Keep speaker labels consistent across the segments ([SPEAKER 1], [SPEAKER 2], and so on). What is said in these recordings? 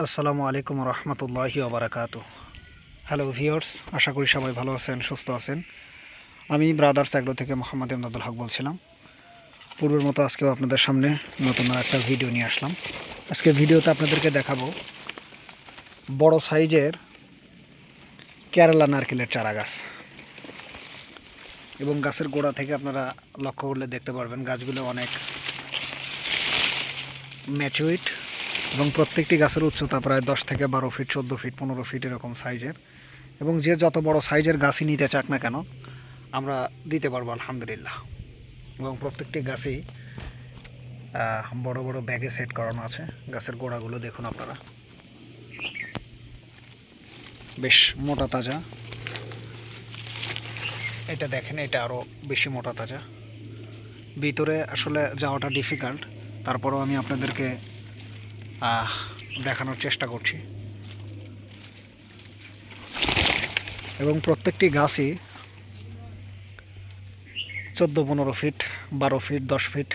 [SPEAKER 1] আসসালামু আলাইকুম রহমতুল্লাহি ওবরাকাতু। হ্যালো ভিওর্স আশা করি সবাই ভালো আছেন, সুস্থ আছেন। আমি ব্রাদার্স অ্যাগ্রো থেকে মোহাম্মদ এমদাদুল হক বলছিলাম। পূর্বের মতো আজকেও আপনাদের সামনে নতুন একটা ভিডিও নিয়ে আসলাম। আজকে ভিডিওতে আপনাদেরকে দেখাবো বড় সাইজের কেরালা নারকেলের চারা গাছ এবং গাছের গোড়া থেকে আপনারা লক্ষ্য করলে দেখতে পারবেন গাছগুলো অনেক ম্যাচুইট এবং প্রত্যেকটি গাছের উচ্চতা প্রায় দশ থেকে বারো ফিট, চোদ্দ ফিট, পনেরো ফিট এরকম সাইজের। এবং যে যত বড় সাইজের গাছই নিতে চাক না কেন, আমরা দিতে পারব আলহামদুলিল্লাহ। এবং প্রত্যেকটি গাছই বড় বড় ব্যাগে সেট করানো আছে। গাছের গোড়াগুলো দেখুন আপনারা। বেশ মোটা তাজা। এটা দেখেন, এটা আরও বেশি মোটা তাজা। ভিতরে আসলে যাওয়াটা ডিফিকাল্ট তারপরেও আমি আপনাদেরকে দেখানোর চেষ্টা করছি। এবং প্রত্যেকটি গাছই চোদ্দ পনেরো ফিট বারো ফিট দশ ফিট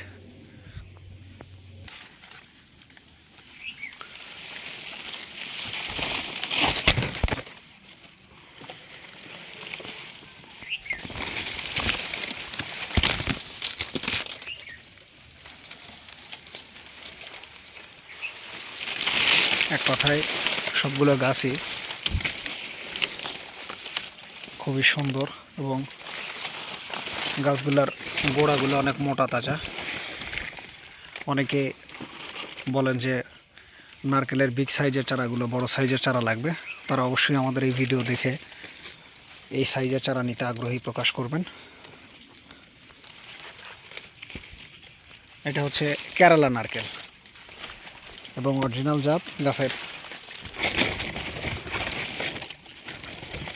[SPEAKER 1] এক কথায় সবগুলো গাছই খুবই সুন্দর এবং গাছগুলোর গোড়াগুলো অনেক মোটা তাজা। অনেকে বলেন যে নারকেলের বিগ সাইজের চারাগুলো বড় সাইজের চারা লাগবে। তারা অবশ্যই আমাদের এই ভিডিও দেখে এই সাইজের চারা নিতে আগ্রহী প্রকাশ করবেন। এটা হচ্ছে কেরালা নারকেল। এবং অরিজিনাল জাত গাছের।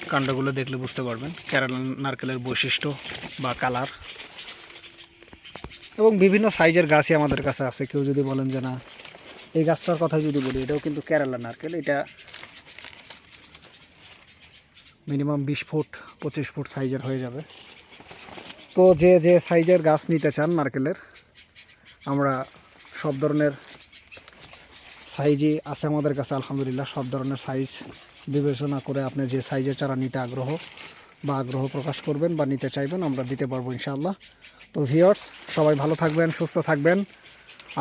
[SPEAKER 1] কাণ্ডগুলো দেখলে বুঝতে পারবেন। কেরালা নারকেলের বৈশিষ্ট্য বা কালার। এবং বিভিন্ন সাইজের গাছই আমাদের কাছে আছে। কেউ যদি বলেন যে না, এই গাছটার কথা যদি বলি, এটাও কিন্তু কেরালা নারকেল। এটা মিনিমাম বিশ ফুট, পঁচিশ ফুট সাইজের হয়ে যাবে। তো যে যে সাইজের গাছ নিতে চান নারকেলের, আমরা সব ধরনের সাইজই আছে আমাদের কাছে, আলহামদুলিল্লাহ। সব ধরনের সাইজ বিবেচনা করে আপনি যে সাইজের চারা নিতে আগ্রহ বা আগ্রহ প্রকাশ করবেন বা নিতে চাইবেন, আমরা দিতে পারব ইনশাআল্লাহ। তো ভিওর্স সবাই ভালো থাকবেন, সুস্থ থাকবেন।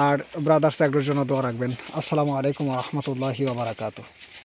[SPEAKER 1] আর ব্রাদার্স অ্যাগ্রোর জন্য দোয়া রাখবেন। আসসালামু আলাইকুম রহমতুল্লাহি ওবরাকাতু